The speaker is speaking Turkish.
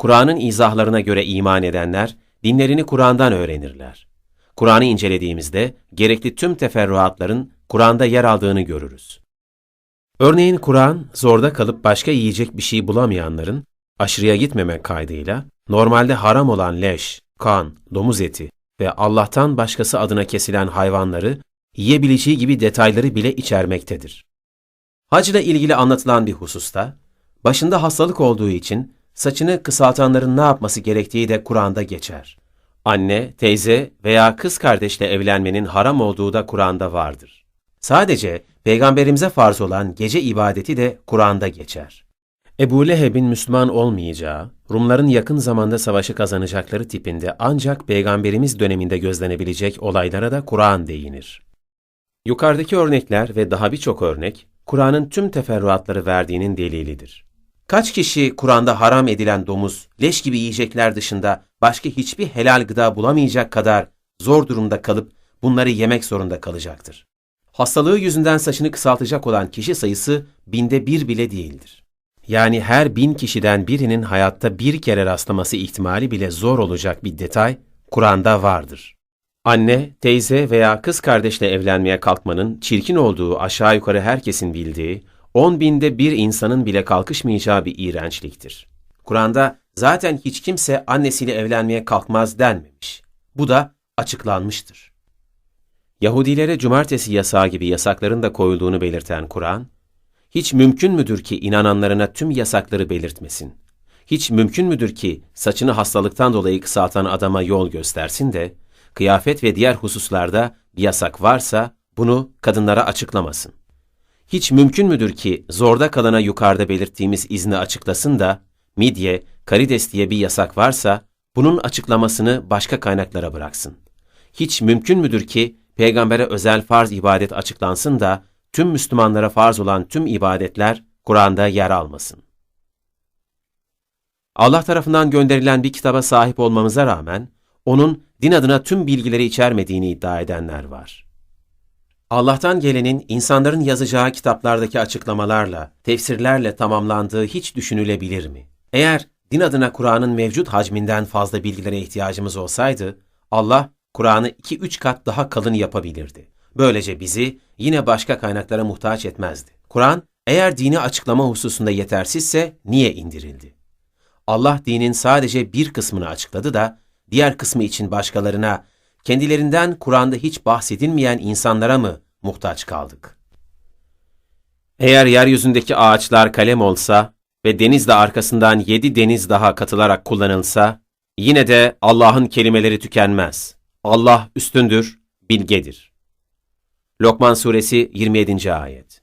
Kur'an'ın izahlarına göre iman edenler, dinlerini Kur'an'dan öğrenirler. Kur'an'ı incelediğimizde gerekli tüm teferruatların Kur'an'da yer aldığını görürüz. Örneğin Kur'an, zorda kalıp başka yiyecek bir şey bulamayanların, aşırıya gitmemek kaydıyla, normalde haram olan leş, kan, domuz eti ve Allah'tan başkası adına kesilen hayvanları, yiyebileceği gibi detayları bile içermektedir. Hac ile ilgili anlatılan bir hususta, başında hastalık olduğu için saçını kısaltanların ne yapması gerektiği de Kur'an'da geçer. Anne, teyze veya kız kardeşle evlenmenin haram olduğu da Kur'an'da vardır. Sadece peygamberimize farz olan gece ibadeti de Kur'an'da geçer. Ebu Leheb'in Müslüman olmayacağı, Rumların yakın zamanda savaşı kazanacakları tipinde ancak peygamberimiz döneminde gözlenebilecek olaylara da Kur'an değinir. Yukarıdaki örnekler ve daha birçok örnek, Kur'an'ın tüm teferruatları verdiğinin delilidir. Kaç kişi Kur'an'da haram edilen domuz, leş gibi yiyecekler dışında başka hiçbir helal gıda bulamayacak kadar zor durumda kalıp bunları yemek zorunda kalacaktır. Hastalığı yüzünden saçını kısaltacak olan kişi sayısı binde bir bile değildir. Yani her bin kişiden birinin hayatta bir kere rastlaması ihtimali bile zor olacak bir detay Kur'an'da vardır. Anne, teyze veya kız kardeşle evlenmeye kalkmanın çirkin olduğu aşağı yukarı herkesin bildiği, on binde bir insanın bile kalkışmayacağı bir iğrençliktir. Kur'an'da zaten hiç kimse annesiyle evlenmeye kalkmaz denmemiş. Bu da açıklanmıştır. Yahudilere cumartesi yasağı gibi yasakların da koyulduğunu belirten Kur'an, hiç mümkün müdür ki inananlarına tüm yasakları belirtmesin? Hiç mümkün müdür ki saçını hastalıktan dolayı kısaltan adama yol göstersin de, kıyafet ve diğer hususlarda bir yasak varsa bunu kadınlara açıklamasın? Hiç mümkün müdür ki zorda kalana yukarıda belirttiğimiz izni açıklasın da, midye, karides diye bir yasak varsa bunun açıklamasını başka kaynaklara bıraksın? Hiç mümkün müdür ki peygambere özel farz ibadet açıklansın da tüm Müslümanlara farz olan tüm ibadetler Kur'an'da yer almasın? Allah tarafından gönderilen bir kitaba sahip olmamıza rağmen, onun din adına tüm bilgileri içermediğini iddia edenler var. Allah'tan gelenin insanların yazacağı kitaplardaki açıklamalarla, tefsirlerle tamamlandığı hiç düşünülebilir mi? Eğer din adına Kur'an'ın mevcut hacminden fazla bilgilere ihtiyacımız olsaydı, Allah Kur'an'ı 2-3 kat daha kalın yapabilirdi. Böylece bizi yine başka kaynaklara muhtaç etmezdi. Kur'an, eğer dini açıklama hususunda yetersizse niye indirildi? Allah dinin sadece bir kısmını açıkladı da, diğer kısmı için başkalarına, kendilerinden Kur'an'da hiç bahsedilmeyen insanlara mı muhtaç kaldık? Eğer yeryüzündeki ağaçlar kalem olsa ve deniz de arkasından yedi deniz daha katılarak kullanılsa, yine de Allah'ın kelimeleri tükenmez. Allah üstündür, bilgedir. Lokman Suresi 27. Ayet